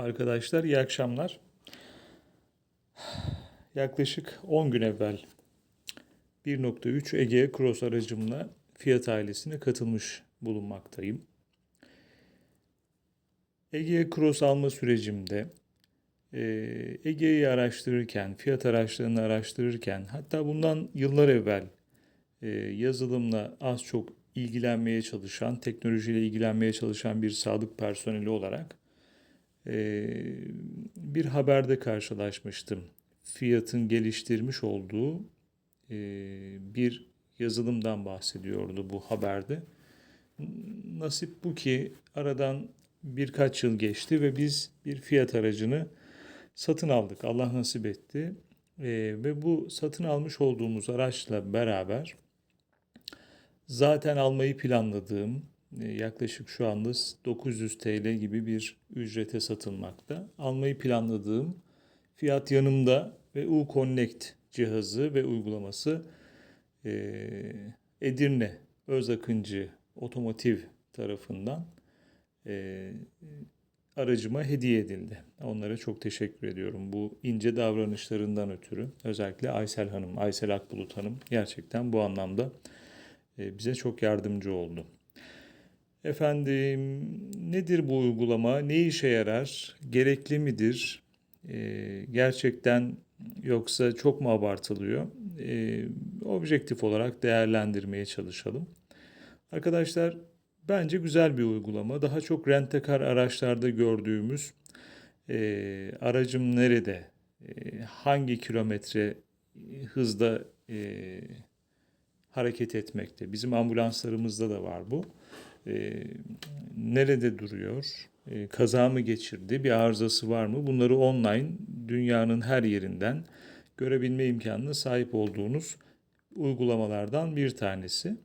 arkadaşlar. İyi akşamlar. Yaklaşık 10 gün evvel 1.3 Egea Cross aracımla Fiat ailesine katılmış bulunmaktayım. Egea Cross alma sürecimde e, Egea'yı araştırırken, Fiat araçlarını araştırırken hatta bundan yıllar evvel e, yazılımla az çok ilgilenmeye çalışan, teknolojiyle ilgilenmeye çalışan bir sağlık personeli olarak bir haberde karşılaşmıştım. Fiat'ın geliştirmiş olduğu e, bir yazılımdan bahsediyordu bu haberde. Nasip bu ki aradan birkaç yıl geçti ve biz bir Fiat aracını satın aldık. Allah nasip etti. E, ve bu satın almış olduğumuz araçla beraber zaten almayı planladığım yaklaşık şu anda 900 TL gibi bir ücrete satılmakta. Almayı planladığım fiyat yanımda ve U-Connect cihazı ve uygulaması e, Edirne Özakıncı Otomotiv tarafından e, aracıma hediye edildi. Onlara çok teşekkür ediyorum bu ince davranışlarından ötürü. Özellikle Aysel Hanım, Aysel Akbulut Hanım gerçekten bu anlamda bize çok yardımcı oldu. Efendim nedir bu uygulama? Ne işe yarar? Gerekli midir? E, gerçekten yoksa çok mu abartılıyor? E, objektif olarak değerlendirmeye çalışalım. Arkadaşlar bence güzel bir uygulama. Daha çok rentekar araçlarda gördüğümüz e, aracım nerede, e, hangi kilometre hızda e, hareket etmekte. Bizim ambulanslarımızda da var bu. E, nerede duruyor? E, kaza mı geçirdi? Bir arızası var mı? Bunları online dünyanın her yerinden görebilme imkanına sahip olduğunuz uygulamalardan bir tanesi.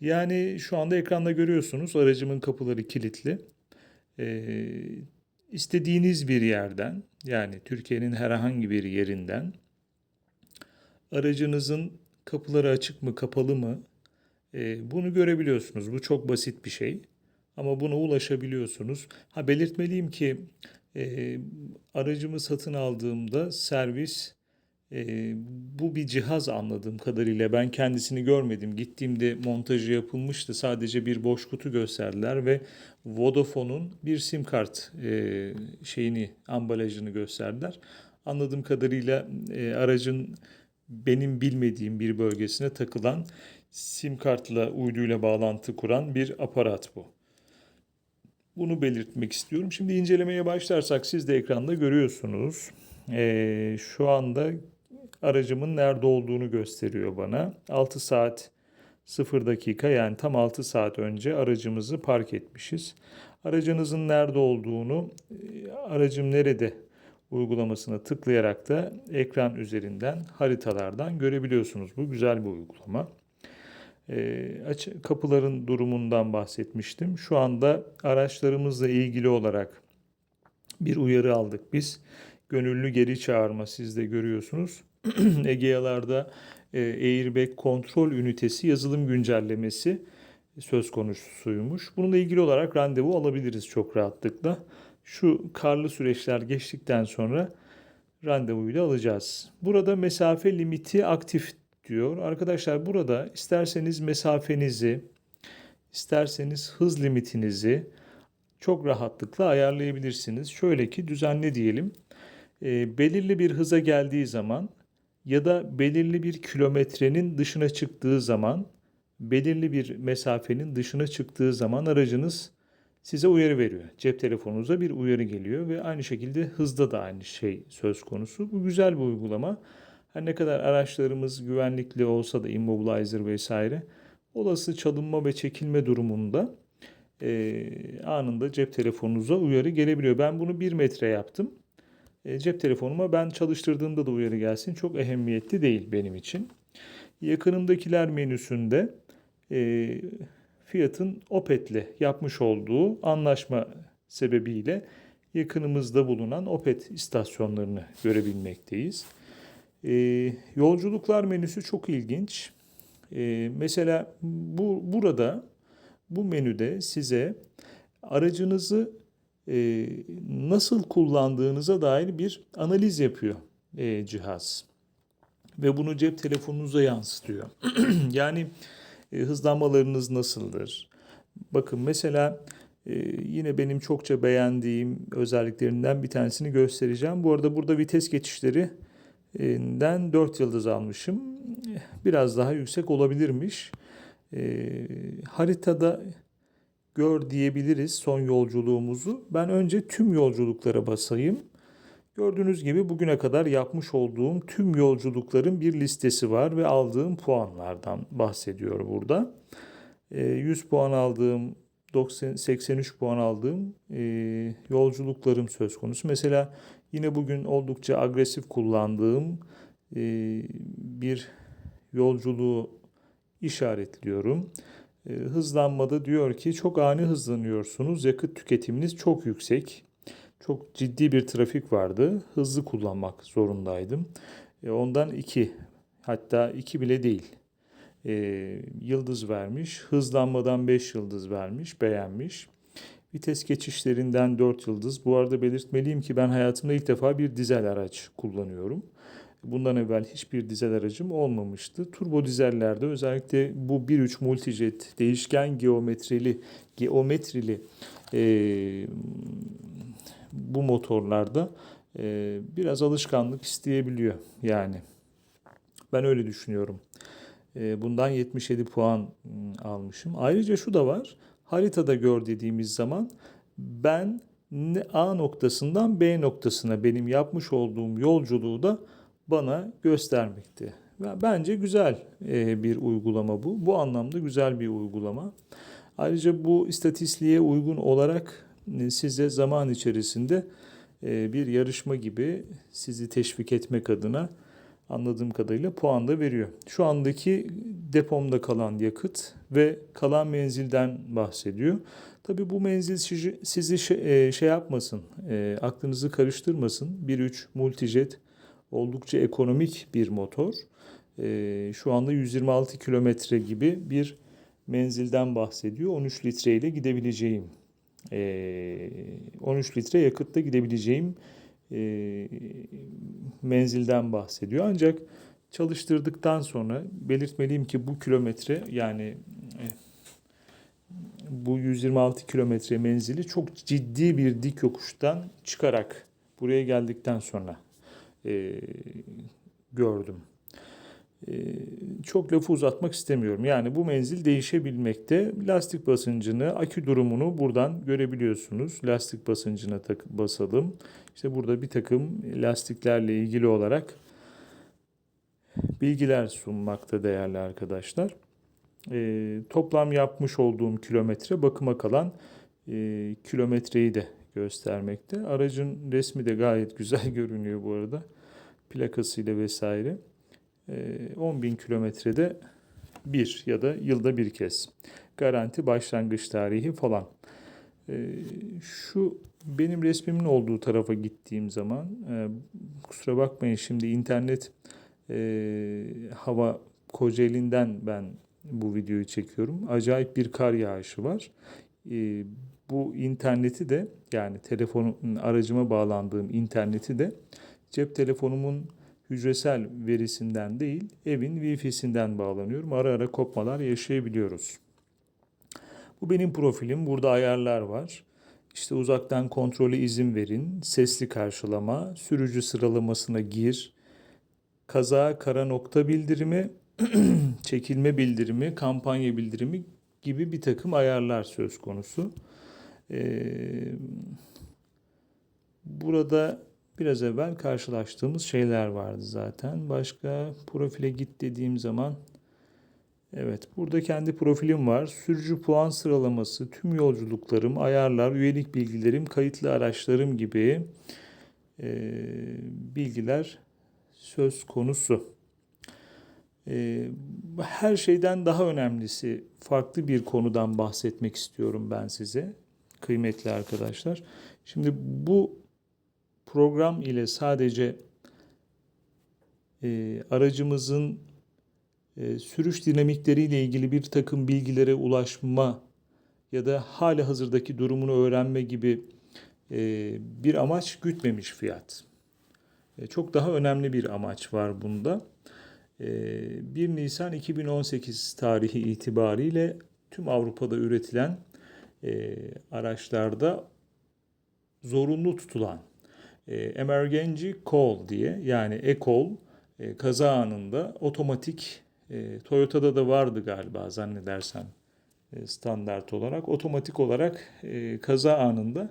Yani şu anda ekranda görüyorsunuz aracımın kapıları kilitli. Ee, istediğiniz bir yerden yani Türkiye'nin herhangi bir yerinden aracınızın kapıları açık mı kapalı mı e, bunu görebiliyorsunuz. Bu çok basit bir şey ama buna ulaşabiliyorsunuz. Ha belirtmeliyim ki e, aracımı satın aldığımda servis e, bu bir cihaz anladığım kadarıyla ben kendisini görmedim. Gittiğimde montajı yapılmıştı. Sadece bir boş kutu gösterdiler ve Vodafone'un bir sim kart e, şeyini ambalajını gösterdiler. Anladığım kadarıyla e, aracın benim bilmediğim bir bölgesine takılan sim kartla uyduyla bağlantı kuran bir aparat bu. Bunu belirtmek istiyorum. Şimdi incelemeye başlarsak siz de ekranda görüyorsunuz. Ee, şu anda aracımın nerede olduğunu gösteriyor bana. 6 saat 0 dakika yani tam 6 saat önce aracımızı park etmişiz. Aracınızın nerede olduğunu, aracım nerede uygulamasına tıklayarak da ekran üzerinden haritalardan görebiliyorsunuz. Bu güzel bir uygulama. E, aç, kapıların durumundan bahsetmiştim. Şu anda araçlarımızla ilgili olarak bir uyarı aldık biz. Gönüllü geri çağırma siz de görüyorsunuz. Egea'larda e, airbag kontrol ünitesi yazılım güncellemesi söz konusuymuş. Bununla ilgili olarak randevu alabiliriz çok rahatlıkla. Şu karlı süreçler geçtikten sonra randevuyu da alacağız. Burada mesafe limiti aktif diyor. Arkadaşlar burada isterseniz mesafenizi, isterseniz hız limitinizi çok rahatlıkla ayarlayabilirsiniz. Şöyle ki düzenli diyelim. E, belirli bir hıza geldiği zaman ya da belirli bir kilometrenin dışına çıktığı zaman, belirli bir mesafenin dışına çıktığı zaman aracınız size uyarı veriyor. Cep telefonunuza bir uyarı geliyor ve aynı şekilde hızda da aynı şey söz konusu. Bu güzel bir uygulama. Her ne kadar araçlarımız güvenlikli olsa da immobilizer vesaire olası çalınma ve çekilme durumunda e, anında cep telefonunuza uyarı gelebiliyor. Ben bunu 1 metre yaptım. E, cep telefonuma ben çalıştırdığımda da uyarı gelsin. Çok ehemmiyetli değil benim için. Yakınımdakiler menüsünde e, Fiat'ın Opet'le yapmış olduğu anlaşma sebebiyle yakınımızda bulunan Opet istasyonlarını görebilmekteyiz. E, yolculuklar menüsü çok ilginç. E, mesela bu burada bu menüde size aracınızı e, nasıl kullandığınıza dair bir analiz yapıyor e, cihaz. Ve bunu cep telefonunuza yansıtıyor. yani e, hızlanmalarınız nasıldır? Bakın mesela e, yine benim çokça beğendiğim özelliklerinden bir tanesini göstereceğim. Bu arada burada vites geçişlerinden 4 yıldız almışım. Biraz daha yüksek olabilirmiş. E, haritada gör diyebiliriz son yolculuğumuzu. Ben önce tüm yolculuklara basayım. Gördüğünüz gibi bugüne kadar yapmış olduğum tüm yolculukların bir listesi var ve aldığım puanlardan bahsediyor burada. 100 puan aldığım, 90, 83 puan aldığım e, yolculuklarım söz konusu. Mesela yine bugün oldukça agresif kullandığım e, bir yolculuğu işaretliyorum. E, hızlanmada diyor ki çok ani hızlanıyorsunuz. Yakıt tüketiminiz çok yüksek. Çok ciddi bir trafik vardı. Hızlı kullanmak zorundaydım. E, ondan 2 hatta 2 bile değil. E, yıldız vermiş. Hızlanmadan 5 yıldız vermiş. Beğenmiş. Vites geçişlerinden 4 yıldız. Bu arada belirtmeliyim ki ben hayatımda ilk defa bir dizel araç kullanıyorum. Bundan evvel hiçbir dizel aracım olmamıştı. Turbo dizellerde özellikle bu 1.3 Multijet değişken geometrili geometrili e, bu motorlarda e, biraz alışkanlık isteyebiliyor yani. Ben öyle düşünüyorum. E, bundan 77 puan ım, almışım. Ayrıca şu da var. Haritada gör dediğimiz zaman ben A noktasından B noktasına benim yapmış olduğum yolculuğu da bana göstermekte. Bence güzel e, bir uygulama bu. Bu anlamda güzel bir uygulama. Ayrıca bu istatistiğe uygun olarak e, size zaman içerisinde e, bir yarışma gibi sizi teşvik etmek adına anladığım kadarıyla puan da veriyor. Şu andaki depomda kalan yakıt ve kalan menzilden bahsediyor. Tabii bu menzil sizi şey yapmasın, aklınızı karıştırmasın. 1.3 Multijet oldukça ekonomik bir motor. E, şu anda 126 kilometre gibi bir menzilden bahsediyor. 13 litre ile gidebileceğim, e, 13 litre yakıtla gidebileceğim e, menzilden bahsediyor. Ancak çalıştırdıktan sonra belirtmeliyim ki bu kilometre yani e, bu 126 kilometre menzili çok ciddi bir dik yokuştan çıkarak buraya geldikten sonra e, gördüm. E, çok lafı uzatmak istemiyorum. Yani bu menzil değişebilmekte. Lastik basıncını, akü durumunu buradan görebiliyorsunuz. Lastik basıncına tak basalım. İşte burada bir takım lastiklerle ilgili olarak bilgiler sunmakta değerli arkadaşlar. E, toplam yapmış olduğum kilometre bakıma kalan e, kilometreyi de göstermekte. Aracın resmi de gayet güzel görünüyor bu arada. Plakasıyla vesaire. 10 ee, bin kilometrede bir ya da yılda bir kez. Garanti başlangıç tarihi falan. Ee, şu benim resmimin olduğu tarafa gittiğim zaman e, kusura bakmayın şimdi internet e, hava Kocaeli'nden ben bu videoyu çekiyorum. Acayip bir kar yağışı var. E, bu interneti de yani telefonun aracıma bağlandığım interneti de cep telefonumun hücresel verisinden değil evin Wi-Fi'sinden bağlanıyorum. Ara ara kopmalar yaşayabiliyoruz. Bu benim profilim. Burada ayarlar var. İşte uzaktan kontrolü izin verin, sesli karşılama, sürücü sıralamasına gir, kaza kara nokta bildirimi, çekilme bildirimi, kampanya bildirimi gibi bir takım ayarlar söz konusu. Ee, burada biraz evvel karşılaştığımız şeyler vardı zaten. Başka profile git dediğim zaman Evet, burada kendi profilim var. Sürücü puan sıralaması, tüm yolculuklarım, ayarlar, üyelik bilgilerim, kayıtlı araçlarım gibi e, bilgiler söz konusu. E, her şeyden daha önemlisi farklı bir konudan bahsetmek istiyorum ben size kıymetli arkadaşlar. Şimdi bu program ile sadece e, aracımızın e, sürüş dinamikleriyle ilgili bir takım bilgilere ulaşma ya da hali hazırdaki durumunu öğrenme gibi e, bir amaç gütmemiş fiyat. E, çok daha önemli bir amaç var bunda. E, 1 Nisan 2018 tarihi itibariyle tüm Avrupa'da üretilen e, araçlarda zorunlu tutulan e, emergency call diye yani e-call e, kaza anında otomatik e, Toyota'da da vardı galiba zannedersem e, standart olarak otomatik olarak e, kaza anında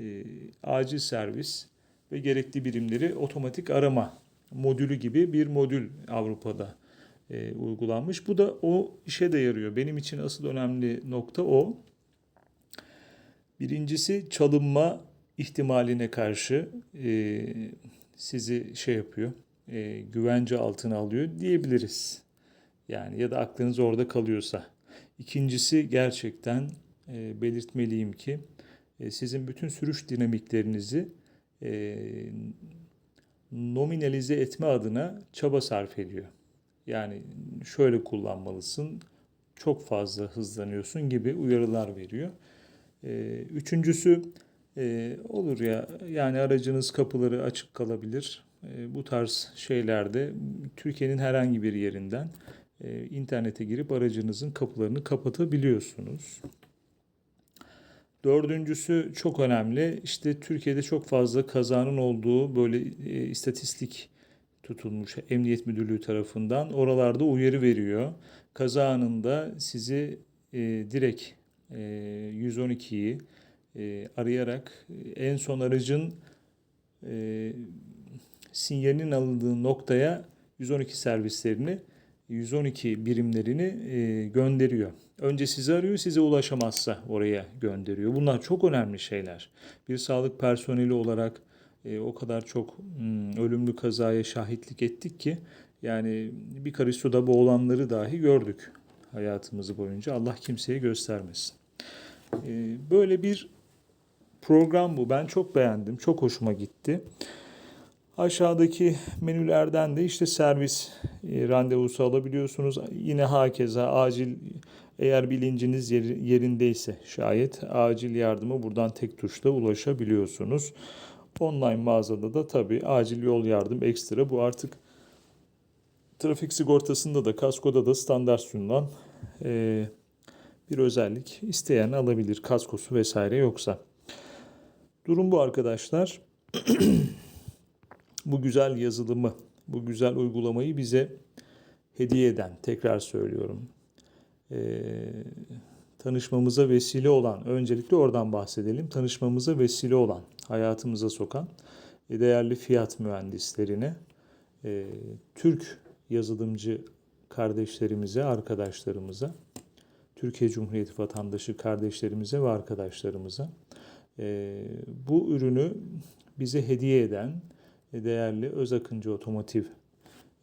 e, acil servis ve gerekli birimleri otomatik arama modülü gibi bir modül Avrupa'da e, uygulanmış. Bu da o işe de yarıyor. Benim için asıl önemli nokta o. Birincisi çalınma ihtimaline karşı e, sizi şey yapıyor, e, güvence altına alıyor diyebiliriz. Yani ya da aklınız orada kalıyorsa. İkincisi gerçekten e, belirtmeliyim ki e, sizin bütün sürüş dinamiklerinizi e, nominalize etme adına çaba sarf ediyor. Yani şöyle kullanmalısın, çok fazla hızlanıyorsun gibi uyarılar veriyor. E, üçüncüsü e, olur ya yani aracınız kapıları açık kalabilir. E, bu tarz şeylerde Türkiye'nin herhangi bir yerinden e, internete girip aracınızın kapılarını kapatabiliyorsunuz. Dördüncüsü çok önemli. İşte Türkiye'de çok fazla kazanın olduğu böyle e, istatistik tutulmuş Emniyet Müdürlüğü tarafından. Oralarda uyarı veriyor. Kaza anında sizi e, direkt e, 112'yi e, arayarak en son aracın e, sinyalinin alındığı noktaya 112 servislerini 112 birimlerini e, gönderiyor. Önce sizi arıyor, size ulaşamazsa oraya gönderiyor. Bunlar çok önemli şeyler. Bir sağlık personeli olarak e, o kadar çok hmm, ölümlü kazaya şahitlik ettik ki yani bir karış suda boğulanları dahi gördük hayatımızı boyunca. Allah kimseye göstermesin. E, böyle bir program bu. Ben çok beğendim. Çok hoşuma gitti. Aşağıdaki menülerden de işte servis e, randevusu alabiliyorsunuz. Yine hakeza acil eğer bilinciniz yerindeyse şayet acil yardıma buradan tek tuşla ulaşabiliyorsunuz. Online mağazada da tabii acil yol yardım ekstra bu artık trafik sigortasında da kaskoda da standart sunulan e, bir özellik. isteyen alabilir kaskosu vesaire yoksa. Durum bu arkadaşlar. bu güzel yazılımı, bu güzel uygulamayı bize hediye eden, tekrar söylüyorum, e, tanışmamıza vesile olan, öncelikle oradan bahsedelim, tanışmamıza vesile olan, hayatımıza sokan e, değerli fiyat mühendislerine, e, Türk yazılımcı kardeşlerimize, arkadaşlarımıza, Türkiye Cumhuriyeti vatandaşı kardeşlerimize ve arkadaşlarımıza e, bu ürünü bize hediye eden değerli Öz Akıncı Otomotiv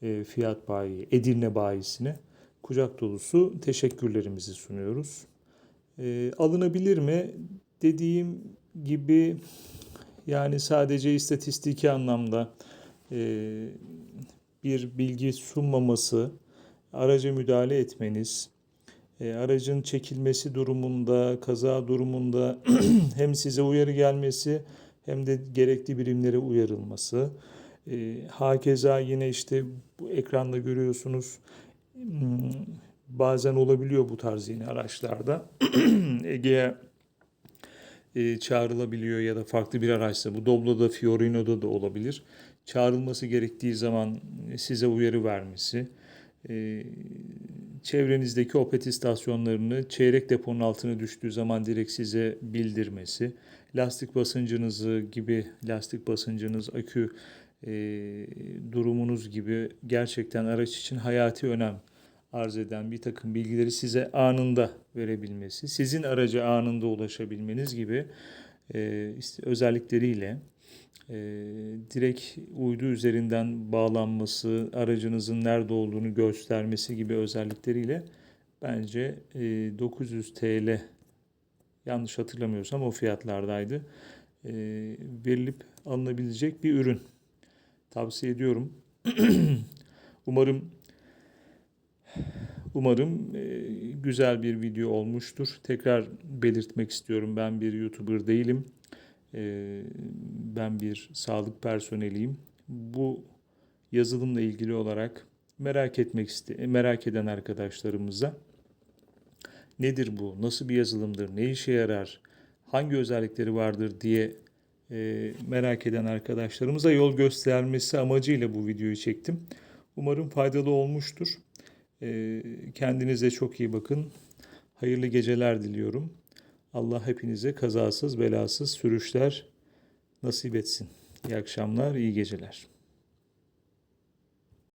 e, Fiyat Bayi, Edirne bayisine kucak dolusu teşekkürlerimizi sunuyoruz. E, alınabilir mi? Dediğim gibi yani sadece istatistiki anlamda e, bir bilgi sunmaması, araca müdahale etmeniz, e, aracın çekilmesi durumunda, kaza durumunda hem size uyarı gelmesi hem de gerekli birimlere uyarılması. E, hakeza yine işte bu ekranda görüyorsunuz hmm, bazen olabiliyor bu tarz yine araçlarda. Ege'ye e, çağrılabiliyor ya da farklı bir araçsa bu Doblo'da, Fiorino'da da olabilir. Çağrılması gerektiği zaman size uyarı vermesi, e, çevrenizdeki Opet istasyonlarını çeyrek deponun altına düştüğü zaman direkt size bildirmesi, lastik basıncınızı gibi lastik basıncınız, akü e, durumunuz gibi gerçekten araç için hayati önem arz eden bir takım bilgileri size anında verebilmesi, sizin araca anında ulaşabilmeniz gibi e, özellikleriyle e, direkt uydu üzerinden bağlanması, aracınızın nerede olduğunu göstermesi gibi özellikleriyle bence e, 900 TL yanlış hatırlamıyorsam o fiyatlardaydı. E, verilip alınabilecek bir ürün. Tavsiye ediyorum. umarım umarım e, güzel bir video olmuştur. Tekrar belirtmek istiyorum ben bir YouTuber değilim. Ee, ben bir sağlık personeliyim. Bu yazılımla ilgili olarak merak etmek iste merak eden arkadaşlarımıza nedir bu, nasıl bir yazılımdır, ne işe yarar, hangi özellikleri vardır diye e, merak eden arkadaşlarımıza yol göstermesi amacıyla bu videoyu çektim. Umarım faydalı olmuştur. E, kendinize çok iyi bakın. Hayırlı geceler diliyorum. Allah hepinize kazasız belasız sürüşler nasip etsin. İyi akşamlar, iyi geceler.